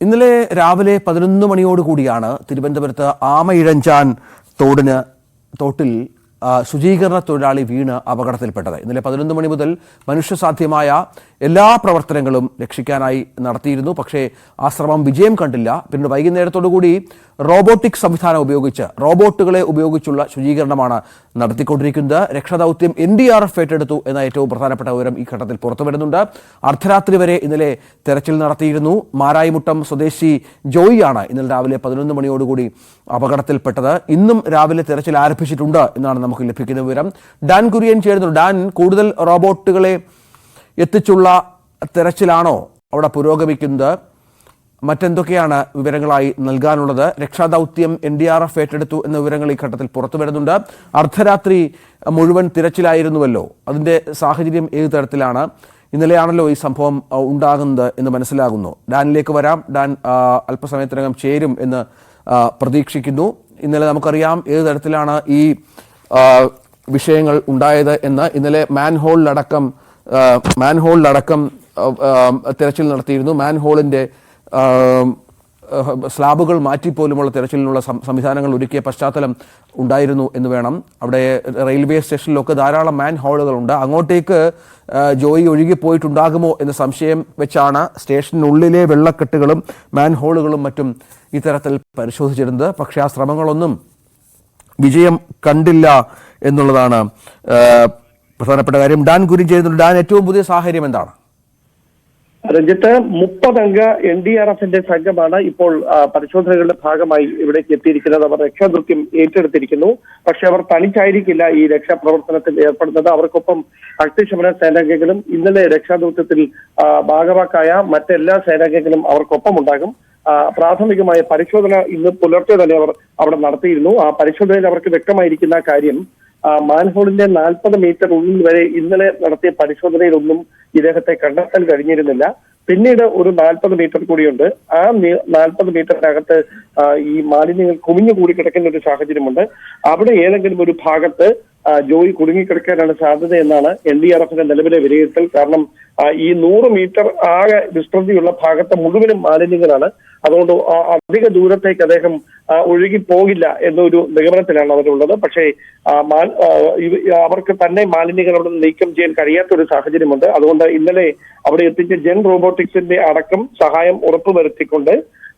ഇന്നലെ രാവിലെ പതിനൊന്ന് മണിയോടുകൂടിയാണ് തിരുവനന്തപുരത്ത് ആമയിഴഞ്ചാൻ തോടിന് തോട്ടിൽ ശുചീകരണ തൊഴിലാളി വീണ് അപകടത്തിൽപ്പെട്ടത്. ഇന്നലെ പതിനൊന്ന് മണി മുതൽ മനുഷ്യസാധ്യമായ എല്ലാ പ്രവർത്തനങ്ങളും രക്ഷിക്കാനായി നടത്തിയിരുന്നു. പക്ഷേ ആ ശ്രമം വിജയം കണ്ടില്ല. പിന്നീട് വൈകുന്നേരത്തോടുകൂടി റോബോട്ടിക് സംവിധാനം ഉപയോഗിച്ച് റോബോട്ടുകളെ ഉപയോഗിച്ചുള്ള ശുചീകരണമാണ് നടത്തിക്കൊണ്ടിരിക്കുന്നത്. രക്ഷാദൗത്യം എൻ ഡി ആർ എഫ് ഏറ്റെടുത്തു എന്ന ഏറ്റവും പ്രധാനപ്പെട്ട വിവരം ഈ ഘട്ടത്തിൽ പുറത്തു വരുന്നുണ്ട്. അർദ്ധരാത്രി വരെ ഇന്നലെ തെരച്ചിൽ നടത്തിയിരുന്നു. മാരായിമുട്ടം സ്വദേശി ജോയിയാണ് ഇന്നലെ രാവിലെ പതിനൊന്ന് മണിയോടുകൂടി അപകടത്തിൽപ്പെട്ടത്. ഇന്നും രാവിലെ തെരച്ചിൽ ആരംഭിച്ചിട്ടുണ്ട് എന്നാണ് നമുക്ക് ലഭിക്കുന്ന വിവരം. ഡാൻ കുര്യൻ ചേരുന്നു. ഡാൻ കൂടുതൽ റോബോട്ടുകളെ എത്തിച്ചുള്ള തെരച്ചിലാണോ അവിടെ പുരോഗമിക്കുന്നത്? മറ്റെന്തൊക്കെയാണ് വിവരങ്ങളായി നൽകാനുള്ളത്? രക്ഷാദൗത്യം എൻ ഡി ആർ എഫ് ഏറ്റെടുത്തു എന്ന വിവരങ്ങൾ ഈ ഘട്ടത്തിൽ പുറത്തു വരുന്നുണ്ട്. അർദ്ധരാത്രി മുഴുവൻ തിരച്ചിലായിരുന്നുവല്ലോ. അതിന്റെ സാഹചര്യം ഏത് തരത്തിലാണ്? ഇന്നലെയാണല്ലോ ഈ സംഭവം ഉണ്ടാകുന്നത് എന്ന് മനസ്സിലാകുന്നു. ഡാനിലേക്ക് വരാം. ഡാൻ അല്പസമയത്തിനകം ചേരും എന്ന് പ്രതീക്ഷിക്കുന്നു. ഇന്നലെ നമുക്കറിയാം ഏത് തരത്തിലാണ് ഈ വിഷയങ്ങൾ ഉണ്ടായത് എന്ന്. ഇന്നലെ മാൻഹോളിലടക്കം മാൻഹോളിലടക്കം തിരച്ചിൽ നടത്തിയിരുന്നു. ആ, സ്ലാബുകൾ മാറ്റിപ്പോലുമുള്ള തിരച്ചിലിനുള്ള സംവിധാനങ്ങൾ ഒരുക്കിയ പശ്ചാത്തലം ഉണ്ടായിരുന്നു എന്ന് വേണം. അവിടെ റെയിൽവേ സ്റ്റേഷനിലൊക്കെ ധാരാളം മാൻ ഹോളുകളുണ്ട് അങ്ങോട്ടേക്ക് ജോയി ഒഴുകിപ്പോയിട്ടുണ്ടാകുമോ എന്ന സംശയം വെച്ചാണ് സ്റ്റേഷനുള്ളിലെ വെള്ളക്കെട്ടുകളും മാൻ ഹോളുകളും മറ്റും ഇത്തരത്തിൽ പരിശോധിച്ചിരുന്നത്. പക്ഷേ ആ ശ്രമങ്ങളൊന്നും വിജയം കണ്ടില്ല എന്നുള്ളതാണ് പ്രധാനപ്പെട്ട കാര്യം ഡാൻ കുരി ചെയ്യുന്നുണ്ട്. ഡാൻ ഏറ്റവും പുതിയ സാഹചര്യം എന്താണ്? രഞ്ജിത്ത് മുപ്പതംഗ എൻ ഡി ആർ എഫിന്റെ സംഘമാണ് ഇപ്പോൾ പരിശോധനകളുടെ ഭാഗമായി ഇവിടേക്ക് എത്തിയിരിക്കുന്നത്. അവർ രക്ഷാദൃത്യം ഏറ്റെടുത്തിരിക്കുന്നു. പക്ഷെ അവർ തനിച്ചായിരിക്കില്ല ഈ രക്ഷാപ്രവർത്തനത്തിൽ ഏർപ്പെടുന്നത്. അവർക്കൊപ്പം അഗ്നിശമന സേനാംഗങ്ങളും ഇന്നലെ രക്ഷാദൃത്യത്തിൽ ഭാഗമാക്കായ മറ്റെല്ലാ സേനാംഗങ്ങളും അവർക്കൊപ്പം ഉണ്ടാകും. പ്രാഥമികമായ പരിശോധന ഇന്ന് പുലർച്ചെ തന്നെ അവർ അവിടെ നടത്തിയിരുന്നു. ആ പരിശോധനയിൽ അവർക്ക് വ്യക്തമായിരിക്കുന്ന കാര്യം മാൻഹോളിന്റെ നാൽപ്പത് മീറ്റർ ഉള്ളിൽ വരെ ഇന്നലെ നടത്തിയ പരിശോധനയിലൊന്നും ഇദ്ദേഹത്തെ കണ്ടെത്താൻ കഴിഞ്ഞിരുന്നില്ല. പിന്നീട് ഒരു നാൽപ്പത് മീറ്റർ കൂടിയുണ്ട്. ആ നാൽപ്പത് മീറ്ററിനകത്ത് ഈ മാലിന്യങ്ങൾ കുമിഞ്ഞു കൂടി കിടക്കുന്ന ഒരു സാഹചര്യമുണ്ട്. അവിടെ ഏതെങ്കിലും ഒരു ഭാഗത്ത് ആ, ജോയി കുടുങ്ങിക്കിടക്കാനാണ് സാധ്യത എന്നാണ് എൻ ഡി ആർ എഫിന്റെ നിലവിലെ വിലയിരുത്തൽ. കാരണം ഈ നൂറ് മീറ്റർ ആകെ വിസ്തൃതിയുള്ള ഭാഗത്തെ മുഴുവനും മാലിന്യങ്ങളാണ്. അതുകൊണ്ട് അധിക ദൂരത്തേക്ക് അദ്ദേഹം ഒഴുകി പോകില്ല എന്നൊരു നിഗമനത്തിലാണ് അവരുള്ളത്. പക്ഷേ അവർക്ക് തന്നെ മാലിന്യങ്ങൾ അവിടെ നീക്കം ചെയ്യാൻ കഴിയാത്ത ഒരു സാഹചര്യമുണ്ട്. അതുകൊണ്ട് ഇന്നലെ അവിടെ എത്തിച്ച ജെൻ റോബോട്ടിക്സിന്റെ അടക്കം സഹായം ഉറപ്പുവരുത്തിക്കൊണ്ട്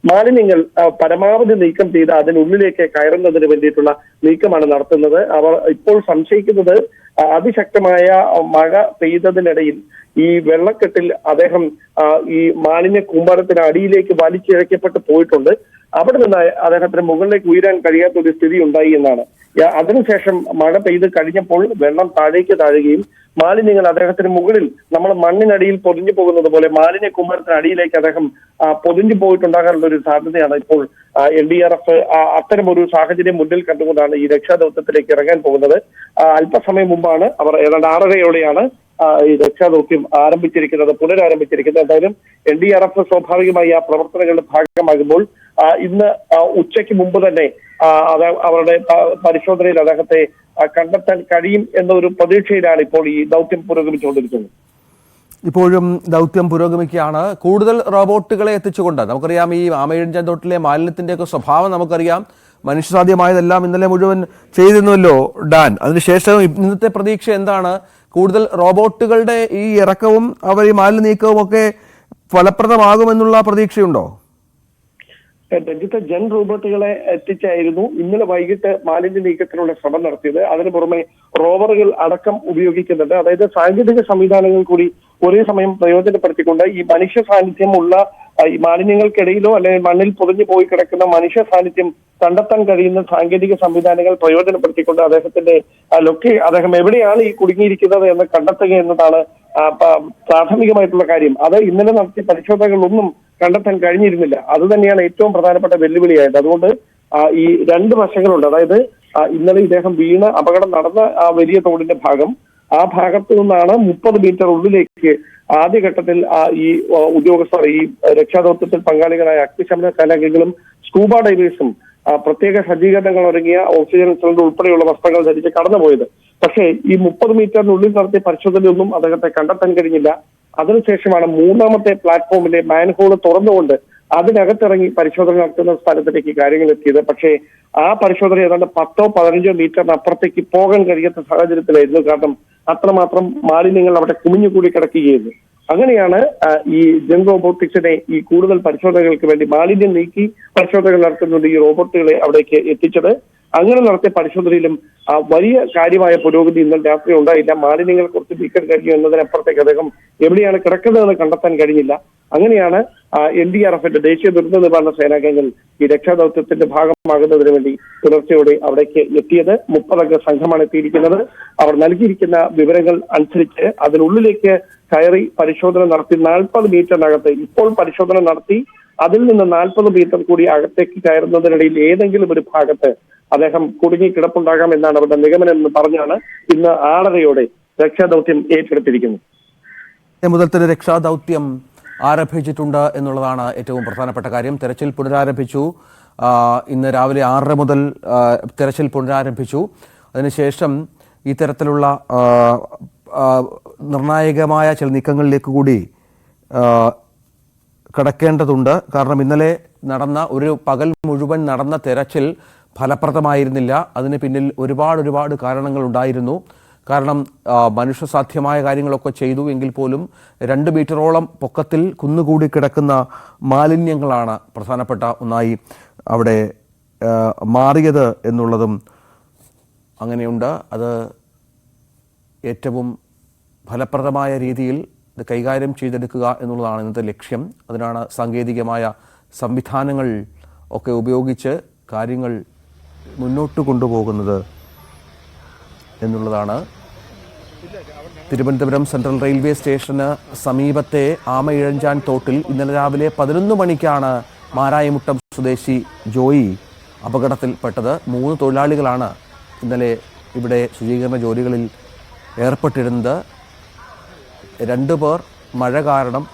മാലിന്യങ്ങൾ പരമാവധി നീക്കം ചെയ്ത് അതിനുള്ളിലേക്ക് കയറുന്നതിന് വേണ്ടിയിട്ടുള്ള നീക്കമാണ് നടത്തുന്നത്. അവർ ഇപ്പോൾ സംശയിക്കുന്നത് അതിശക്തമായ മഴ പെയ്തതിനിടയിൽ ഈ വെള്ളക്കെട്ടിൽ അദ്ദേഹം ഈ മാലിന്യ കൂമ്പാരത്തിന് അടിയിലേക്ക് വലിച്ചിഴക്കപ്പെട്ട് പോയിട്ടുണ്ട്. അവിടെ നിന്ന് അദ്ദേഹത്തിന് മുകളിലേക്ക് ഉയരാൻ കഴിയാത്ത ഒരു സ്ഥിതി ഉണ്ടായി എന്നാണ് അതിനുശേഷം മഴ പെയ്ത് കഴിഞ്ഞപ്പോൾ വെള്ളം താഴേക്ക് താഴുകയും മാലിന്യങ്ങൾ അദ്ദേഹത്തിന് മുകളിൽ നമ്മൾ മണ്ണിനടിയിൽ പൊതിഞ്ഞു പോകുന്നത് പോലെ മാലിന്യ കുമാരത്തിന് അടിയിലേക്ക് അദ്ദേഹം പൊതിഞ്ഞു പോയിട്ടുണ്ടാകാനുള്ള ഒരു സാധ്യതയാണ് ഇപ്പോൾ എൽ ഡി ആർ എഫ് അത്തരം ഒരു സാഹചര്യം മുന്നിൽ കണ്ടുകൊണ്ടാണ് ഈ രക്ഷാദൗത്യത്തിലേക്ക് ഇറങ്ങാൻ പോകുന്നത്. അല്പസമയം മുമ്പാണ് അവർ ഏതാണ്ട് ആറരയോടെയാണ് ഈ രക്ഷാദൗത്യം ആരംഭിച്ചിരിക്കുന്നത് പുനരാരംഭിച്ചിരിക്കുന്നത്. എന്തായാലും എൻ ഡി ആർ എഫ് സ്വാഭാവികമായി ആ പ്രവർത്തനങ്ങളുടെ ഭാഗമാകുമ്പോൾ ഇന്ന് ഉച്ചയ്ക്ക് മുമ്പ് തന്നെ അവരുടെ പരിശോധനയിൽ അദ്ദേഹത്തെ കണ്ടെത്താൻ കഴിയും എന്ന ഒരു പ്രതീക്ഷയിലാണ് ഇപ്പോൾ ഈ ദൗത്യം പുരോഗമിച്ചുകൊണ്ടിരിക്കുന്നത്. ഇപ്പോഴും ദൗത്യം പുരോഗമിക്കുകയാണ്. കൂടുതൽ റോബോട്ടുകളെ എത്തിച്ചുകൊണ്ട് നമുക്കറിയാം ഈ ആമയിഴഞ്ചാൻ മാലിന്യത്തിന്റെ ഒക്കെ സ്വഭാവം നമുക്കറിയാം. മനുഷ്യസാധ്യമായതെല്ലാം ഇന്നലെ മുഴുവൻ ചെയ്തിരുന്നുവല്ലോ ഡാൻ. അതിനുശേഷം ഇന്നത്തെ പ്രതീക്ഷ എന്താണ്? കൂടുതൽ റോബോട്ടുകളുടെ ഈ ഇറക്കവും അവർ ഈ മാലിന്യ നീക്കവും ഒക്കെ ഫലപ്രദമാകുമെന്നുള്ള പ്രതീക്ഷയുണ്ടോ? രഞ്ജിത്ത് ജൻ റോബോട്ടുകളെ എത്തിച്ചായിരുന്നു ഇന്നലെ വൈകിട്ട് മാലിന്യ നീക്കത്തിനുള്ള ശ്രമം നടത്തിയത്. അതിനു പുറമെ റോവറുകൾ അടക്കം ഉപയോഗിക്കുന്നുണ്ട്. അതായത് സാങ്കേതിക സംവിധാനങ്ങൾ കൂടി ഒരേ സമയം പ്രയോജനപ്പെടുത്തിക്കൊണ്ട് ഈ മനുഷ്യ സാന്നിധ്യമുള്ള ഈ മാലിന്യങ്ങൾക്കിടയിലോ അല്ലെങ്കിൽ മണ്ണിൽ പൊതിഞ്ഞു പോയി കിടക്കുന്ന മനുഷ്യ സാന്നിധ്യം കണ്ടെത്താൻ കഴിയുന്ന സാങ്കേതിക സംവിധാനങ്ങൾ പ്രയോജനപ്പെടുത്തിക്കൊണ്ട് അദ്ദേഹത്തിന്റെ ലൊക്കെ അദ്ദേഹം എവിടെയാണ് ഈ കുടുങ്ങിയിരിക്കുന്നത് എന്ന് കണ്ടെത്തുക എന്നതാണ് പ്രാഥമികമായിട്ടുള്ള കാര്യം. അത് ഇന്നലെ നടത്തിയ പരിശോധനകളൊന്നും കണ്ടെത്താൻ കഴിഞ്ഞിരുന്നില്ല. അത് തന്നെയാണ് ഏറ്റവും പ്രധാനപ്പെട്ട വെല്ലുവിളിയായത്. അതുകൊണ്ട് ഈ രണ്ട് വശങ്ങളുണ്ട്. അതായത് ഇന്നലെ ഇദ്ദേഹം വീണ് അപകടം നടന്ന ആ വലിയ തോടിന്റെ ഭാഗം. ആ ഭാഗത്തു നിന്നാണ് മുപ്പത് മീറ്റർ ഉള്ളിലേക്ക് ആദ്യഘട്ടത്തിൽ ഈ ഉദ്യോഗസ്ഥർ ഈ രക്ഷാദൌത്യത്തിൽ പങ്കാളികളായ അഗ്നിശമന സേനാംഗങ്ങളും സ്കൂബ ഡൈവേഴ്സും പ്രത്യേക സജ്ജീകരണങ്ങൾ ഒരുങ്ങിയ ഓക്സിജൻ സിലിണ്ടർ ഉൾപ്പെടെയുള്ള വസ്ത്രങ്ങൾ ധരിച്ച് കടന്നുപോയത്. പക്ഷേ ഈ മുപ്പത് മീറ്ററിനുള്ളിൽ നടത്തിയ പരിശോധനയൊന്നും അദ്ദേഹത്തെ കണ്ടെത്താൻ കഴിഞ്ഞില്ല. അതിനുശേഷമാണ് മൂന്നാമത്തെ പ്ലാറ്റ്ഫോമിലെ മാൻഹോൾ തുറന്നുകൊണ്ട് അതിനകത്തിറങ്ങി പരിശോധന നടത്തുന്ന സ്ഥലത്തിലേക്ക് കാര്യങ്ങൾ എത്തിയത് പക്ഷേ ആ പരിശോധന ഏതാണ്ട് പത്തോ പതിനഞ്ചോ മീറ്ററിന് അപ്പുറത്തേക്ക് പോകാൻ കഴിയാത്ത സാഹചര്യത്തിലായിരുന്നു. കാരണം അത്രമാത്രം മാലിന്യങ്ങൾ അവിടെ കുമിഞ്ഞുകൂടി കിടക്കുകയായിരുന്നു. അങ്ങനെയാണ് ഈ ജെൻ റോബോട്ടിക്സിനെ ഈ കൂടുതൽ പരിശോധനകൾക്ക് വേണ്ടി മാലിന്യം നീക്കി പരിശോധനകൾ നടത്തുന്നുണ്ട് ഈ റോബോട്ടുകളെ അവിടേക്ക് എത്തിച്ചത്. അങ്ങനെ നടത്തിയ പരിശോധനയിലും വലിയ കാര്യമായ പുരോഗതി ഇന്നലെ രാത്രി ഉണ്ടായില്ല. മാലിന്യങ്ങൾ കുറച്ച് നീക്കാൻ കഴിഞ്ഞു എന്നതിനപ്പുറത്തേക്ക് അദ്ദേഹം എവിടെയാണ് കിടക്കുന്നതെന്ന് കണ്ടെത്താൻ കഴിഞ്ഞില്ല. അങ്ങനെയാണ് എൻ ഡി ആർ എഫിന്റെ ദേശീയ ദുരന്ത നിവാരണ സേനാംഗങ്ങൾ ഈ രക്ഷാദൌത്യത്തിന്റെ ഭാഗമാകുന്നതിന് വേണ്ടി പുലർച്ചയോടെ അവിടേക്ക് എത്തിയത്. മുപ്പതംഗ സംഘമാണ് എത്തിയിരിക്കുന്നത്. അവർ നൽകിയിരിക്കുന്ന വിവരങ്ങൾ അനുസരിച്ച് അതിനുള്ളിലേക്ക് കയറി പരിശോധന നടത്തി നാൽപ്പത് മീറ്ററിനകത്ത് ഇപ്പോൾ പരിശോധന നടത്തി അതിൽ നിന്ന് നാൽപ്പത് മീറ്റർ കൂടി അകത്തേക്ക് കയറുന്നതിനിടയിൽ ഏതെങ്കിലും ഒരു ഭാഗത്ത് അദ്ദേഹം കുടുങ്ങി കിടപ്പുണ്ടാകാം എന്നാണ് അവരുടെ നിഗമനം എന്ന് പറഞ്ഞാണ് ഇന്ന് ആറരയോടെ രക്ഷാദൗത്യം ഏറ്റെടുത്തിരിക്കുന്നത്. മുതൽ തന്നെ രക്ഷാദൗത്യം ആരംഭിച്ചിട്ടുണ്ട് എന്നുള്ളതാണ് ഏറ്റവും പ്രധാനപ്പെട്ട കാര്യം. തെരച്ചിൽ പുനരാരംഭിച്ചു. ഇന്ന് രാവിലെ ആറര മുതൽ തെരച്ചിൽ പുനരാരംഭിച്ചു. അതിനുശേഷം ഈ തരത്തിലുള്ള ആ, ആ, നിർണായകമായ ചില നീക്കങ്ങളിലേക്ക് കൂടി കടക്കേണ്ടതുണ്ട്. കാരണം ഇന്നലെ നടന്ന ഒരു പകൽ മുഴുവൻ നടന്ന തെരച്ചിൽ ഫലപ്രദമായിരുന്നില്ല. അതിന് പിന്നിൽ ഒരുപാട് ഒരുപാട് കാരണങ്ങൾ ഉണ്ടായിരുന്നു. കാരണം മനുഷ്യ മനുഷ്യസാധ്യമായ കാര്യങ്ങളൊക്കെ ചെയ്തു എങ്കിൽ പോലും രണ്ട് മീറ്ററോളം പൊക്കത്തിൽ കുന്നുകൂടി കിടക്കുന്ന മാലിന്യങ്ങളാണ് പ്രധാനപ്പെട്ട ഒന്നായി അവിടെ മാറിയത് എന്നുള്ളതും അങ്ങനെയുണ്ട്. അത് ഏറ്റവും ഫലപ്രദമായ രീതിയിൽ ഇത് കൈകാര്യം ചെയ്തെടുക്കുക എന്നുള്ളതാണ് ഇന്നത്തെ ലക്ഷ്യം. അതിനാണ് സാങ്കേതികമായ സംവിധാനങ്ങൾ ഒക്കെ ഉപയോഗിച്ച് കാര്യങ്ങൾ മുന്നോട്ട് കൊണ്ടുപോകുന്നത് എന്നുള്ളതാണ് തിരുവനന്തപുരം സെൻട്രൽ റെയിൽവേ സ്റ്റേഷന് സമീപത്തെ ആമയിഴഞ്ചാൻ തോട്ടിൽ ഇന്നലെ രാവിലെ പതിനൊന്ന് മണിക്കാണ് മാരായമുട്ടം സ്വദേശി ജോയി അപകടത്തിൽപ്പെട്ടത്. മൂന്ന് തൊഴിലാളികളാണ് ഇന്നലെ ഇവിടെ ശുചീകരണ ജോലികളിൽ ഏർപ്പെട്ടിരുന്നത്. രണ്ടു പേർ മഴ കാരണം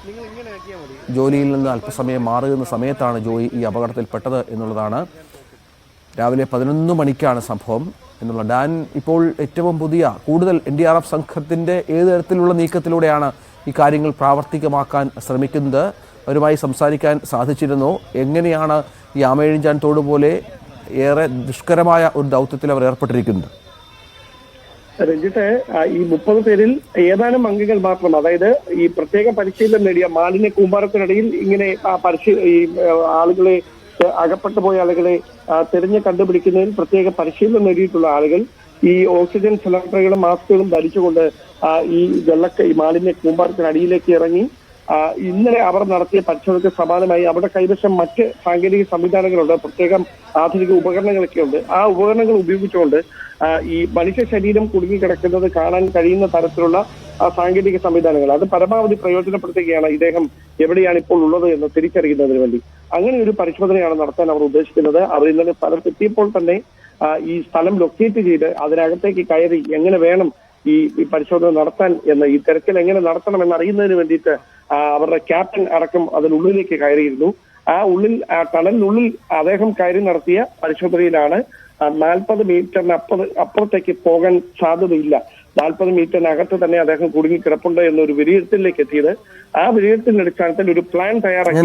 ജോലിയിൽ നിന്ന് അല്പസമയം മാറുന്ന സമയത്താണ് ജോയി ഈ അപകടത്തിൽപ്പെട്ടത് എന്നുള്ളതാണ്. രാവിലെ പതിനൊന്ന് മണിക്കാണ് സംഭവം എന്നുള്ള ഡാൻ ഇപ്പോൾ ഏറ്റവും പുതിയ കൂടുതൽ എൻ ഡി ആർ എഫ് സംഘത്തിന്റെ ഏത് തരത്തിലുള്ള നീക്കത്തിലൂടെയാണ് ഈ കാര്യങ്ങൾ പ്രാവർത്തികമാക്കാൻ ശ്രമിക്കുന്നത്? അവരുമായി സംസാരിക്കാൻ സാധിച്ചിരുന്നു. എങ്ങനെയാണ് ഈ ആമയിഴഞ്ചാൻ തോട് പോലെ ഏറെ ദുഷ്കരമായ ഒരു ദൗത്യത്തിൽ അവർ ഏർപ്പെട്ടിരിക്കുന്നത്? രഞ്ജിത്ത് ഈ മുപ്പത് പേരിൽ ഏതാനും അംഗങ്ങൾ മാത്രം അതായത് ഈ പ്രത്യേക പരിശീലനം നേടിയ മാലിന്യ കൂമ്പാരത്തിനിടയിൽ ഇങ്ങനെ പരിശീ ഈ ആളുകളെ അകപ്പെട്ടു പോയ ആളുകളെ തിരഞ്ഞ് കണ്ടുപിടിക്കുന്നതിൽ പ്രത്യേക പരിശീലനം നേടിയിട്ടുള്ള ആളുകൾ ഈ ഓക്സിജൻ സിലിണ്ടറുകളും മാസ്കുകളും ധരിച്ചുകൊണ്ട് ഈ വെള്ളക്ക ഈ മാലിന്യ കൂമ്പാരത്തിനടിയിലേക്ക് ഇറങ്ങി ഇന്നലെ അവർ നടത്തിയ പരിശോധനയ്ക്ക് സമാനമായി അവരുടെ കൈവശം മറ്റ് സാങ്കേതിക സംവിധാനങ്ങളുണ്ട് പ്രത്യേകം ആധുനിക ഉപകരണങ്ങളൊക്കെ ഉണ്ട്. ആ ഉപകരണങ്ങൾ ഉപയോഗിച്ചുകൊണ്ട് ഈ മനുഷ്യ ശരീരം കുടുങ്ങിക്കിടക്കുന്നത് കാണാൻ കഴിയുന്ന തരത്തിലുള്ള സാങ്കേതിക സംവിധാനങ്ങൾ. അത് പരമാവധി പ്രയോജനപ്പെടുത്തുകയാണ് ഇദ്ദേഹം എവിടെയാണ് ഇപ്പോൾ ഉള്ളത് എന്ന് തിരിച്ചറിയുന്നതിന് വേണ്ടി. അങ്ങനെ ഒരു പരിശോധനയാണ് നടത്താൻ അവർ ഉദ്ദേശിക്കുന്നത്. അവർ ഇന്നലെ സ്ഥലത്തെത്തിയപ്പോൾ തന്നെ ഈ സ്ഥലം ലൊക്കേറ്റ് ചെയ്ത് അതിനകത്തേക്ക് കയറി എങ്ങനെ വേണം ഈ പരിശോധന നടത്താൻ എന്ന് ഈ തിരക്കിൽ എങ്ങനെ നടത്തണം എന്ന് അറിയുന്നതിന് വേണ്ടിയിട്ട് അവരുടെ ക്യാപ്റ്റൻ അടക്കം അതിനുള്ളിലേക്ക് കയറിയിരുന്നു. ആ ഉള്ളിൽ ആ ടണലിനുള്ളിൽ അദ്ദേഹം കയറി നടത്തിയ പരിശോധനയിലാണ് നാൽപ്പത് മീറ്ററിന് അപ്പുറ അപ്പുറത്തേക്ക് പോകാൻ സാധ്യതയില്ല. നാൽപ്പത് മീറ്ററിനകത്ത് തന്നെ അദ്ദേഹം കുടുങ്ങി കിടപ്പുണ്ട് എന്നൊരു വിലയിരുത്തലിലേക്ക് എത്തിയത്. ആ വിലയിരുത്തലിന്റെ അടിസ്ഥാനത്തിൽ ഒരു പ്ലാൻ തയ്യാറാക്കി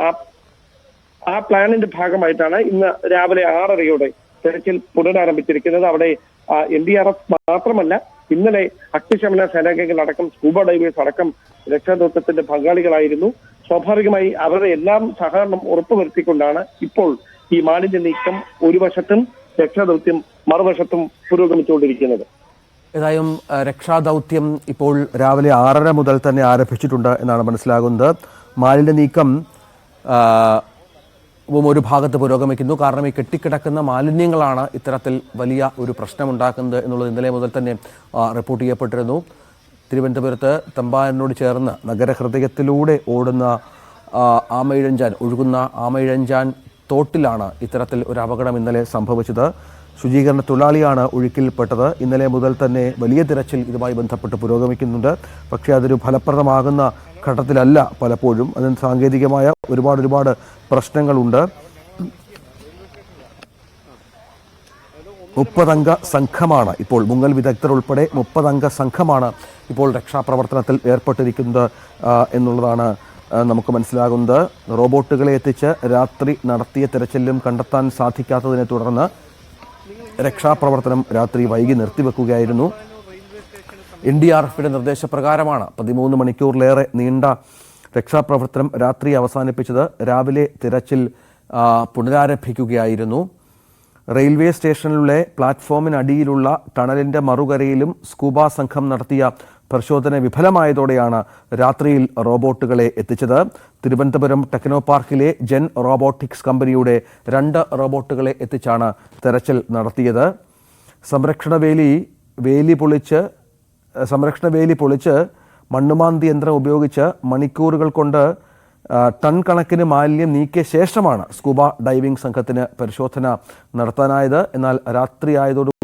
ആ ആ പ്ലാനിന്റെ ഭാഗമായിട്ടാണ് ഇന്ന് രാവിലെ ആറരയോടെ തെരച്ചിൽ പുനരാരംഭിച്ചിരിക്കുന്നത്. അവിടെ എൻ ഡി ആർ എഫ് മാത്രമല്ല ഇന്നലെ അഗ്നിശമന സേനാംഗങ്ങൾ അടക്കം സ്കൂബ ഡൈവേഴ്സ് അടക്കം രക്ഷാദൌത്യത്തിന്റെ പങ്കാളികളായിരുന്നു. സ്വാഭാവികമായി അവരുടെ എല്ലാം സഹകരണം ഉറപ്പുവരുത്തിക്കൊണ്ടാണ് ഇപ്പോൾ ഈ മാലിന്യ നീക്കം ഒരു വശത്തും രക്ഷാദൌത്യം മറുവശത്തും പുരോഗമിച്ചുകൊണ്ടിരിക്കുന്നത്. ഏതായാലും രക്ഷാദൗത്യം ഇപ്പോൾ രാവിലെ ആറര മുതൽ തന്നെ ആരംഭിച്ചിട്ടുണ്ട് എന്നാണ് മനസ്സിലാകുന്നത്. മാലിന്യ നീക്കം ഒരു ഭാഗത്ത് പുരോഗമിക്കുന്നു. കാരണം ഈ കെട്ടിക്കിടക്കുന്ന മാലിന്യങ്ങളാണ് ഇത്തരത്തിൽ വലിയ ഒരു പ്രശ്നമുണ്ടാക്കുന്നത് എന്നുള്ളത് ഇന്നലെ മുതൽ തന്നെ റിപ്പോർട്ട് ചെയ്യപ്പെട്ടിരുന്നു. തിരുവനന്തപുരത്ത് തമ്പാനോട് ചേർന്ന് നഗരഹൃദയത്തിലൂടെ ഓടുന്ന ആമയിഴഞ്ചാൻ ഒഴുകുന്ന ആമയിഴഞ്ചാൻ തോട്ടിലാണ് ഇത്തരത്തിൽ ഒരു അപകടം ഇന്നലെ സംഭവിച്ചത്. ശുചീകരണ തൊഴിലാളിയാണ് ഒഴുക്കിൽപ്പെട്ടത്. ഇന്നലെ മുതൽ തന്നെ വലിയ തിരച്ചിൽ ഇതുമായി ബന്ധപ്പെട്ട് പുരോഗമിക്കുന്നുണ്ട്. പക്ഷേ അതൊരു ഫലപ്രദമാകുന്ന ഘട്ടത്തിലല്ല പലപ്പോഴും. അതിന് സാങ്കേതികമായ ഒരുപാട് ഒരുപാട് പ്രശ്നങ്ങളുണ്ട്. മുപ്പതംഗ സംഘമാണ് ഇപ്പോൾ മുങ്ങൽ വിദഗ്ധർ ഉൾപ്പെടെ മുപ്പതംഗ സംഘമാണ് ഇപ്പോൾ രക്ഷാപ്രവർത്തനത്തിൽ ഏർപ്പെട്ടിരിക്കുന്നത് എന്നുള്ളതാണ് നമുക്ക് മനസ്സിലാകുന്നത്. റോബോട്ടുകളെ എത്തിച്ച് രാത്രി നടത്തിയ തിരച്ചിലും കണ്ടെത്താൻ സാധിക്കാത്തതിനെ തുടർന്ന് രക്ഷാപ്രവർത്തനം രാത്രി വൈകി നിർത്തിവെക്കുകയായിരുന്നു. എൻ ഡി ആർ എഫിന്റെ നിർദ്ദേശപ്രകാരമാണ് പതിമൂന്ന് മണിക്കൂറിലേറെ നീണ്ട രക്ഷാപ്രവർത്തനം രാത്രി അവസാനിപ്പിച്ചത്. രാവിലെ തിരച്ചിൽ പുനരാരംഭിക്കുകയായിരുന്നു. റെയിൽവേ സ്റ്റേഷനിലെ പ്ലാറ്റ്ഫോമിനടിയിലുള്ള ടണലിന്റെ മറുകരയിലും സ്കൂബ സംഘം നടത്തിയ പരിശോധന വിഫലമായതോടെയാണ് രാത്രിയിൽ റോബോട്ടുകളെ എത്തിച്ചത്. തിരുവനന്തപുരം ടെക്നോ പാർക്കിലെ ജെൻ റോബോട്ടിക്സ് കമ്പനിയുടെ രണ്ട് റോബോട്ടുകളെ എത്തിച്ചാണ് തെരച്ചിൽ നടത്തിയത്. സംരക്ഷണ വേലി വേലി പൊളിച്ച് സംരക്ഷണ വേലി പൊളിച്ച് മണ്ണുമാന്തി യന്ത്രം ഉപയോഗിച്ച് മണിക്കൂറുകൾ കൊണ്ട് ടൺ കണക്കിന് മാലിന്യം നീക്കിയ ശേഷമാണ് സ്കൂബ ഡൈവിംഗ് സംഘത്തിന് പരിശോധന നടത്താനായത്. എന്നാൽ രാത്രി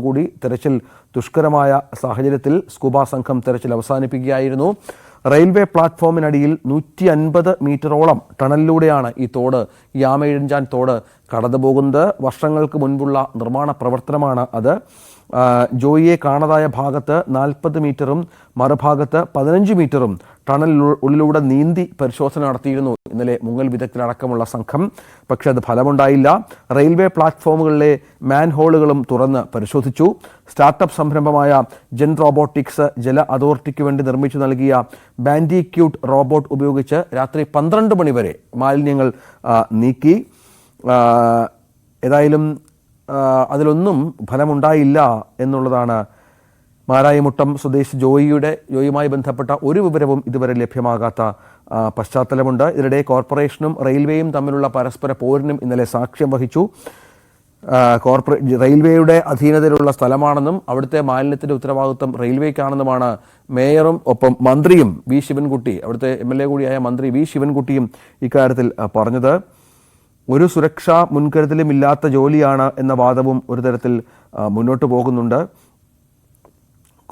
ആയതോടുകൂടി തെരച്ചിൽ ദുഷ്കരമായ സാഹചര്യത്തിൽ സ്കൂബ സംഘം തെരച്ചിൽ അവസാനിപ്പിക്കുകയായിരുന്നു. റെയിൽവേ പ്ലാറ്റ്ഫോമിനടിയിൽ നൂറ്റി അൻപത് മീറ്ററോളം ടണലിലൂടെയാണ് ഈ തോട് ഈ തോട് കടന്നുപോകുന്നത്. വർഷങ്ങൾക്ക് മുൻപുള്ള നിർമ്മാണ പ്രവർത്തനമാണ് അത്. ജോയിയെ കാണാതായ ഭാഗത്ത് നാൽപ്പത് മീറ്ററും മറുഭാഗത്ത് പതിനഞ്ച് മീറ്ററും ടണൽ ഉള്ളിലൂടെ നീന്തി പരിശോധന നടത്തിയിരുന്നു. ഇന്നലെ മുങ്ങൽ വിദഗ്ധരടക്കമുള്ള സംഘം. പക്ഷെ അത് ഫലമുണ്ടായില്ല. റെയിൽവേ പ്ലാറ്റ്ഫോമുകളിലെ മാൻ ഹോളുകളും തുറന്ന് പരിശോധിച്ചു. സ്റ്റാർട്ടപ്പ് സംരംഭമായ ജെൻ റോബോട്ടിക്സ് ജല അതോറിറ്റിക്ക് വേണ്ടി നിർമ്മിച്ചു നൽകിയ ബാൻഡിക്യൂട്ട് റോബോട്ട് ഉപയോഗിച്ച് രാത്രി പന്ത്രണ്ട് മണിവരെ മാലിന്യങ്ങൾ നീക്കി. ഏതായാലും അതിലൊന്നും ഫലമുണ്ടായില്ല എന്നുള്ളതാണ് മാരായിമുട്ടം സ്വദേശി ജോയിയുടെ ജോയിയുമായി ബന്ധപ്പെട്ട ഒരു വിവരവും ഇതുവരെ ലഭ്യമാകാത്ത പശ്ചാത്തലമുണ്ട്. ഇതിനിടെ കോർപ്പറേഷനും റെയിൽവേയും തമ്മിലുള്ള പരസ്പര പോരിനും ഇന്നലെ സാക്ഷ്യം വഹിച്ചു. കോർപ്പറേ റെയിൽവേയുടെ അധീനതയിലുള്ള സ്ഥലമാണെന്നും അവിടുത്തെ മാലിന്യത്തിന്റെ ഉത്തരവാദിത്വം റെയിൽവേക്കാണെന്നുമാണ് മേയറും ഒപ്പം മന്ത്രിയും വി. ശിവൻകുട്ടി അവിടുത്തെ എം. എൽ. എ. കൂടിയായ മന്ത്രി വി. ശിവൻകുട്ടിയും ഇക്കാര്യത്തിൽ പറഞ്ഞത്. ഒരു സുരക്ഷാ മുൻകരുതലും ഇല്ലാത്ത ജോലിയാണ് എന്ന വാദവും ഒരു തരത്തിൽ മുന്നോട്ട് പോകുന്നുണ്ട്.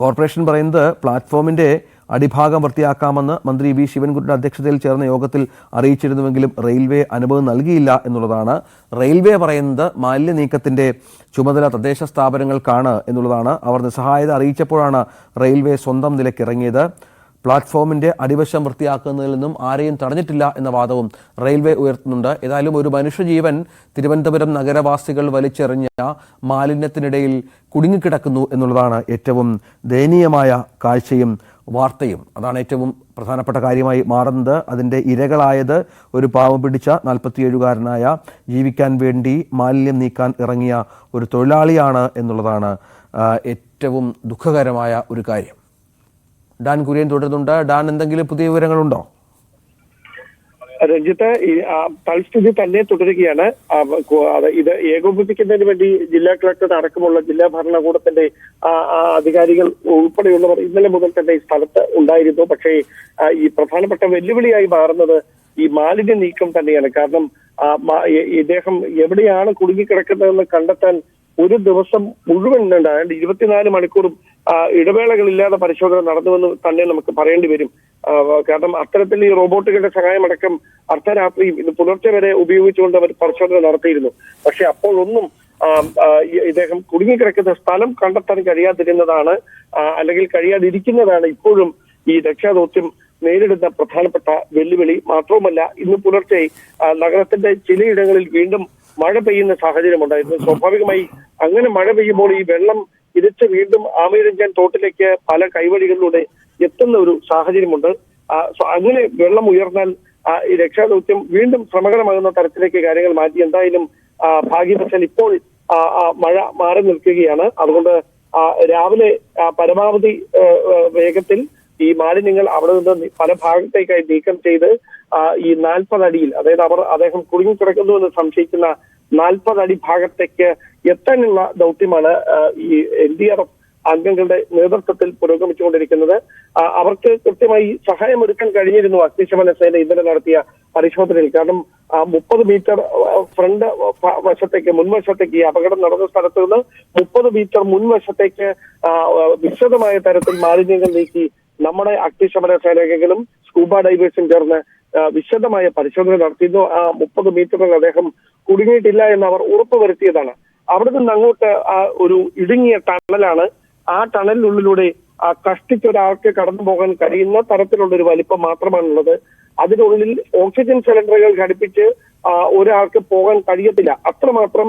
കോർപ്പറേഷൻ പറയുന്നത് പ്ലാറ്റ്ഫോമിന്റെ അടിഭാഗം വൃത്തിയാക്കാമെന്ന് മന്ത്രി വി. ശിവൻകുട്ടിയുടെ അധ്യക്ഷതയിൽ ചേർന്ന യോഗത്തിൽ അറിയിച്ചിരുന്നുവെങ്കിലും റെയിൽവേ അനുഭവം നൽകിയില്ല എന്നുള്ളതാണ്. റെയിൽവേ പറയുന്നത് മാലിന്യ നീക്കത്തിന്റെ ചുമതല തദ്ദേശ സ്ഥാപനങ്ങൾക്കാണ് എന്നുള്ളതാണ്. അവർ നിസ്സഹായത അറിയിച്ചപ്പോഴാണ് റെയിൽവേ സ്വന്തം നിലയ്ക്കിറങ്ങിയത് പ്ലാറ്റ്ഫോമിന്റെ അടിവശം വൃത്തിയാക്കുന്നതിൽ നിന്നും ആരെയും തടഞ്ഞിട്ടില്ല എന്ന വാദവും റെയിൽവേ ഉയർത്തുന്നുണ്ട്. ഏതായാലും ഒരു മനുഷ്യജീവൻ തിരുവനന്തപുരം നഗരവാസികൾ വലിച്ചെറിഞ്ഞ മാലിന്യത്തിനിടയിൽ കുടുങ്ങിക്കിടക്കുന്നു എന്നുള്ളതാണ് ഏറ്റവും ദയനീയമായ കാഴ്ചയും വാർത്തയും. അതാണ് ഏറ്റവും പ്രധാനപ്പെട്ട കാര്യമായി മാറുന്നത്. അതിന്റെ ഇരകളായത് ഒരു പാവം പിടിച്ച നാൽപ്പത്തിയേഴുകാരനായ ജീവിക്കാൻ വേണ്ടി മാലിന്യം നീക്കാൻ ഇറങ്ങിയ ഒരു തൊഴിലാളിയാണ് എന്നുള്ളതാണ് ഏറ്റവും ദുഃഖകരമായ ഒരു കാര്യം. ഡാൻ കുര്യൻ തുടരുന്നുണ്ട്. ഡാൻ എന്തെങ്കിലും പുതിയ വിവരങ്ങളുണ്ടോ? രഞ്ജിത്ത് തൽസ്ഥിതി തന്നെ തുടരുകയാണ്. ഇത് ഏകോപിപ്പിക്കുന്നതിന് വേണ്ടി ജില്ലാ കളക്ടർ അടക്കമുള്ള ജില്ലാ ഭരണകൂടത്തിന്റെ അധികാരികൾ ഉൾപ്പെടെയുള്ളവർ ഇന്നലെ മുതൽ തന്നെ ഈ സ്ഥലത്ത് ഉണ്ടായിരുന്നു. പക്ഷേ ഈ പ്രധാനപ്പെട്ട വെല്ലുവിളിയായി മാറുന്നത് ഈ മാലിന്യ നീക്കം തന്നെയാണ്. കാരണം ഇദ്ദേഹം എവിടെയാണ് കുടുങ്ങിക്കിടക്കുന്നതെന്ന് കണ്ടെത്താൻ ഒരു ദിവസം മുഴുവൻ ഉണ്ട് ഇരുപത്തിനാല് മണിക്കൂറും ഇടവേളകളില്ലാതെ പരിശോധന നടന്നുവെന്ന് തന്നെ നമുക്ക് പറയേണ്ടി വരും. കാരണം അത്തരത്തിൽ ഈ റോബോട്ടുകളുടെ സഹായമടക്കം അർദ്ധരാത്രിയും ഇന്ന് പുലർച്ചെ വരെ ഉപയോഗിച്ചുകൊണ്ട് അവർ പരിശോധന നടത്തിയിരുന്നു. പക്ഷെ അപ്പോഴൊന്നും ഇദ്ദേഹം കുടുങ്ങിക്കിടക്കുന്ന സ്ഥലം കണ്ടെത്താൻ കഴിയാതിരുന്നതാണ് അല്ലെങ്കിൽ കഴിയാതിരിക്കുന്നതാണ് ഇപ്പോഴും ഈ രക്ഷാദൗത്യം നേരിടുന്ന പ്രധാനപ്പെട്ട വെല്ലുവിളി. മാത്രവുമല്ല ഇന്ന് പുലർച്ചെ നഗരത്തിന്റെ ചിലയിടങ്ങളിൽ വീണ്ടും മഴ പെയ്യുന്ന സാഹചര്യമുണ്ടായിരുന്നു. സ്വാഭാവികമായി അങ്ങനെ മഴ പെയ്യുമ്പോൾ ഈ വെള്ളം ഇരച്ച് വീണ്ടും ആമയിരഞ്ചാൻ തോട്ടിലേക്ക് പല കൈവഴികളിലൂടെ എത്തുന്ന ഒരു സാഹചര്യമുണ്ട്. അങ്ങനെ വെള്ളം ഉയർന്നാൽ ഈ രക്ഷാദൗത്യം വീണ്ടും ശ്രമകരമാകുന്ന തരത്തിലേക്ക് കാര്യങ്ങൾ മാറ്റി. എന്തായാലും ഭാഗ്യവശാൽ ഇപ്പോൾ മഴ മാറി നിൽക്കുകയാണ്. അതുകൊണ്ട് രാവിലെ പരമാവധി വേഗത്തിൽ ഈ മാലിന്യങ്ങൾ അവിടെ നിന്ന് പല ഭാഗത്തേക്കായി നീക്കം ചെയ്ത് ഈ നാൽപ്പത് അടിയിൽ അതായത് അവർ അദ്ദേഹം കുടുങ്ങിക്കിടക്കുന്നു എന്ന് സംശയിക്കുന്ന നാൽപ്പത് അടി ഭാഗത്തേക്ക് എത്താനുള്ള ദൗത്യമാണ് ഈ എൽ ഡി ആർ എഫ് അംഗങ്ങളുടെ നേതൃത്വത്തിൽ പുരോഗമിച്ചുകൊണ്ടിരിക്കുന്നത്. അവർക്ക് കൃത്യമായി സഹായം ഒരുക്കാൻ കഴിഞ്ഞിരുന്നു അഗ്നിശമന സേന ഇന്നലെ നടത്തിയ പരിശോധനയിൽ. കാരണം മുപ്പത് മീറ്റർ ഫ്രണ്ട് വശത്തേക്ക് മുൻവശത്തേക്ക് ഈ അപകടം നടന്ന സ്ഥലത്ത് നിന്ന് മുപ്പത് മീറ്റർ മുൻവശത്തേക്ക് വിശദമായ തരത്തിൽ മാലിന്യങ്ങൾ നീക്കി നമ്മുടെ അഗ്നിശമന സേനകളും സ്കൂബ ഡൈവേഴ്സും ചേർന്ന് വിശദമായ പരിശോധന നടത്തിയിരുന്നു. ആ മുപ്പത് മീറ്ററിൽ അദ്ദേഹം കുടുങ്ങിയിട്ടില്ല എന്ന് അവർ ഉറപ്പുവരുത്തിയതാണ്. അവിടെ നിന്ന് അങ്ങോട്ട് ആ ഒരു ഇടുങ്ങിയ ടണലാണ് ആ ടണലിനുള്ളിലൂടെ ആ കഷ്ടിച്ചൊരാൾക്ക് കടന്നു പോകാൻ കഴിയുന്ന തരത്തിലുള്ള ഒരു വലിപ്പം മാത്രമാണുള്ളത്. അതിനുള്ളിൽ ഓക്സിജൻ സിലിണ്ടറുകൾ ഘടിപ്പിച്ച് ഒരാൾക്ക് പോകാൻ കഴിയത്തില്ല. അത്രമാത്രം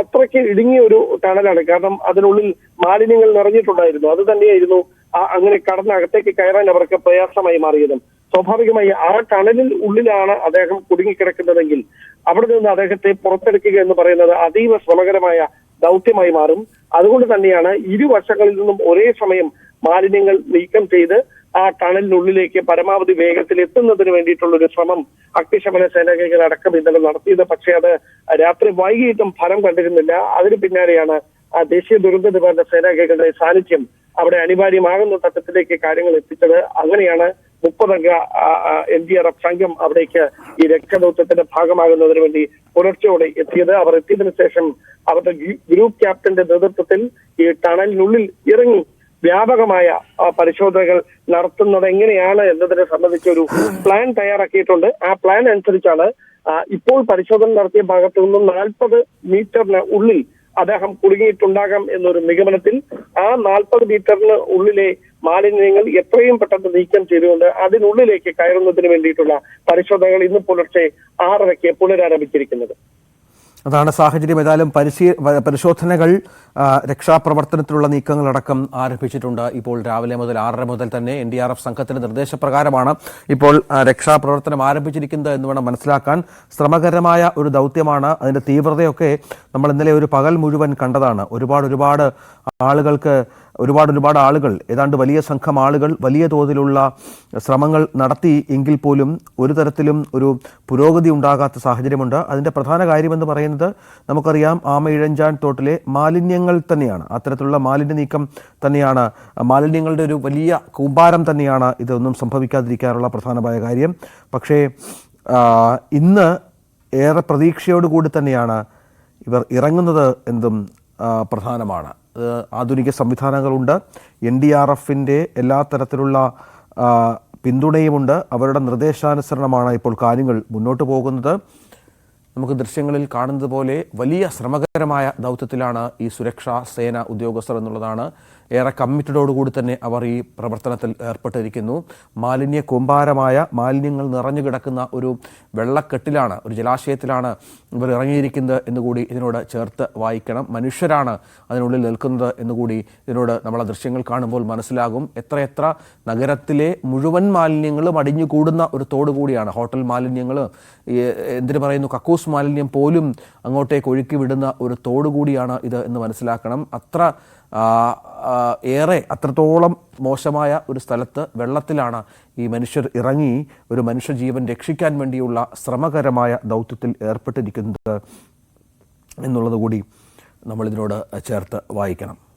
അത്രയ്ക്ക് ഇടുങ്ങിയ ഒരു ടണലാണ്. കാരണം അതിനുള്ളിൽ മാലിന്യങ്ങൾ നിറഞ്ഞിട്ടുണ്ടായിരുന്നു. അത് തന്നെയായിരുന്നു അങ്ങനെ കടന്ന് അകത്തേക്ക് കയറാൻ അവർക്ക് പ്രയാസമായി മാറിയതും. സ്വാഭാവികമായി ആ ടണലിൽ ഉള്ളിലാണ് അദ്ദേഹം കുടുങ്ങിക്കിടക്കുന്നതെങ്കിൽ അവിടെ നിന്ന് അദ്ദേഹത്തെ പുറത്തെടുക്കുക എന്ന് പറയുന്നത് അതീവ ശ്രമകരമായ ദൗത്യമായി മാറും. അതുകൊണ്ട് തന്നെയാണ് ഇരുവശങ്ങളിൽ നിന്നും ഒരേ സമയം മാലിന്യങ്ങൾ നീക്കം ചെയ്ത് ആ ടണലിനുള്ളിലേക്ക് പരമാവധി വേഗത്തിൽ എത്തുന്നതിന് വേണ്ടിയിട്ടുള്ള ഒരു ശ്രമം അഗ്നിശമന സേനകൾ അടക്കം ഇന്നലെ നടത്തിയത്. പക്ഷേ അത് രാത്രി വൈകിട്ടും ഫലം കണ്ടിരുന്നില്ല. അതിന് പിന്നാലെയാണ് ആ ദേശീയ ദുരന്ത നിവാരണ സേനകളുടെ സാന്നിധ്യം അവിടെ അനിവാര്യമാകുന്ന തട്ടത്തിലേക്ക് കാര്യങ്ങൾ എത്തിച്ചത്. അങ്ങനെയാണ് മുപ്പതംഗ എൻ ഡി ആർ എഫ് സംഘം അവിടേക്ക് ഈ രക്ഷാദൌത്യത്തിന്റെ ഭാഗമാകുന്നതിന് വേണ്ടി പുലർച്ചയോടെ എത്തിയത്. അവർ എത്തിയതിനു ശേഷം അവരുടെ ഗ്രൂപ്പ് ക്യാപ്റ്റന്റെ നേതൃത്വത്തിൽ ഈ ടണലിനുള്ളിൽ ഇറങ്ങി വ്യാപകമായ പരിശോധനകൾ നടത്തുന്നത് എങ്ങനെയാണ് എന്നതിനെ സംബന്ധിച്ച് ഒരു പ്ലാൻ തയ്യാറാക്കിയിട്ടുണ്ട്. ആ പ്ലാൻ അനുസരിച്ചാണ് ഇപ്പോൾ പരിശോധന നടത്തിയ ഭാഗത്തു നിന്നും നാൽപ്പത് മീറ്ററിന് ഉള്ളിൽ അദ്ദേഹം കുടുങ്ങിയിട്ടുണ്ടാകാം എന്നൊരു നിഗമനത്തിൽ ആ നാൽപ്പത് മീറ്ററിന് ഉള്ളിലെ മാലിന്യങ്ങൾ എത്രയും പെട്ടെന്ന് നീക്കം ചെയ്തുകൊണ്ട് അതിനുള്ളിലേക്ക് കയറുന്നതിന് വേണ്ടിയിട്ടുള്ള പരിശോധനകൾ ഇന്ന് പുലർച്ചെ ആറരയ്ക്ക് പുനരാരംഭിച്ചിരിക്കുന്നത്. അതാണ് സാഹചര്യം. ഏതായാലും പരിശീ പരിശോധനകൾ രക്ഷാപ്രവർത്തനത്തിലുള്ള നീക്കങ്ങളടക്കം ആരംഭിച്ചിട്ടുണ്ട്. ഇപ്പോൾ രാവിലെ മുതൽ ആറര മുതൽ തന്നെ എൻ ഡി ആർ എഫ് സംഘത്തിന്റെ നിർദ്ദേശപ്രകാരമാണ് ഇപ്പോൾ രക്ഷാപ്രവർത്തനം ആരംഭിച്ചിരിക്കുന്നത് എന്ന് വേണം മനസ്സിലാക്കാൻ. ശ്രമകരമായ ഒരു ദൗത്യമാണ്. അതിന്റെ തീവ്രതയൊക്കെ നമ്മൾ ഇന്നലെ ഒരു പകൽ മുഴുവൻ കണ്ടതാണ്. ഒരുപാട് ഒരുപാട് ആളുകൾക്ക് ഒരുപാട് ഒരുപാട് ആളുകൾ ഏതാണ്ട് വലിയ സംഘം ആളുകൾ വലിയ തോതിലുള്ള ശ്രമങ്ങൾ നടത്തി എങ്കിൽ പോലും ഒരു തരത്തിലും ഒരു പുരോഗതി ഉണ്ടാകാത്ത സാഹചര്യമുണ്ട്. അതിന്റെ പ്രധാന കാര്യമെന്ന് പറയുന്നത് നമുക്കറിയാം ആമയിഴഞ്ചാൻ തോട്ടിലെ മാലിന്യങ്ങൾ തന്നെയാണ്. അത്തരത്തിലുള്ള മാലിന്യ നീക്കം തന്നെയാണ്. മാലിന്യങ്ങളുടെ ഒരു വലിയ കൂമ്പാരം തന്നെയാണ് ഇതൊന്നും സംഭവിക്കാതിരിക്കാനുള്ള പ്രധാനമായ കാര്യം. പക്ഷേ ഇന്ന് ഏറെ പ്രതീക്ഷയോടുകൂടി തന്നെയാണ് ഇവർ ഇറങ്ങുന്നത് എന്തും പ്രധാനമാണ്. ആധുനിക സംവിധാനങ്ങളുണ്ട്. എൻ ഡി ആർ എഫിന്റെ എല്ലാ തരത്തിലുള്ള പിന്തുണയുമുണ്ട്. അവരുടെ നിർദ്ദേശാനുസരണമാണ് ഇപ്പോൾ കാര്യങ്ങൾ മുന്നോട്ട് പോകുന്നത്. നമുക്ക് ദൃശ്യങ്ങളിൽ കാണുന്നത് പോലെ വലിയ ശ്രമകരമായ ദൗത്യത്തിലാണ് ഈ സുരക്ഷാ സേന ഉദ്യോഗസ്ഥർ എന്നുള്ളതാണ് ഏറെ കമ്മിറ്റഡോടുകൂടി തന്നെ അവർ ഈ പ്രവർത്തനത്തിൽ ഏർപ്പെട്ടിരിക്കുന്നു. മാലിന്യ കൂമ്പാരമായ മാലിന്യങ്ങൾ നിറഞ്ഞു കിടക്കുന്ന ഒരു വെള്ളക്കെട്ടിലാണ് ഒരു ജലാശയത്തിലാണ് ഇവർ ഇറങ്ങിയിരിക്കുന്നത് എന്നുകൂടി ഇതിനോട് ചേർത്ത് വായിക്കണം. മനുഷ്യരാണ് അതിനുള്ളിൽ നിൽക്കുന്നത് എന്നുകൂടി ഇതിനോട് നമ്മളെ ദൃശ്യങ്ങൾ കാണുമ്പോൾ മനസ്സിലാകും. എത്രയെത്ര നഗരത്തിലെ മുഴുവൻ മാലിന്യങ്ങളും അടിഞ്ഞു കൂടുന്ന ഒരു തോട് കൂടിയാണ്. ഹോട്ടൽ മാലിന്യങ്ങൾ എന്തിനു പറയുന്നു കക്കൂസ് മാലിന്യം പോലും അങ്ങോട്ടേക്ക് ഒഴുക്കി വിടുന്ന ഒരു തോട് കൂടിയാണ് ഇത് എന്ന് മനസ്സിലാക്കണം. അത്ര ആ, ആ, ഏറെ അത്രത്തോളം മോശമായ ഒരു സ്ഥലത്ത് വെള്ളത്തിലാണ് ഈ മനുഷ്യർ ഇറങ്ങി ഒരു മനുഷ്യജീവൻ രക്ഷിക്കാൻ വേണ്ടിയുള്ള ശ്രമകരമായ ദൗത്യത്തിൽ ഏർപ്പെട്ടിരിക്കുന്നത് എന്നുള്ളത് കൂടി നമ്മളിതിനോട് ചേർത്ത് വായിക്കണം.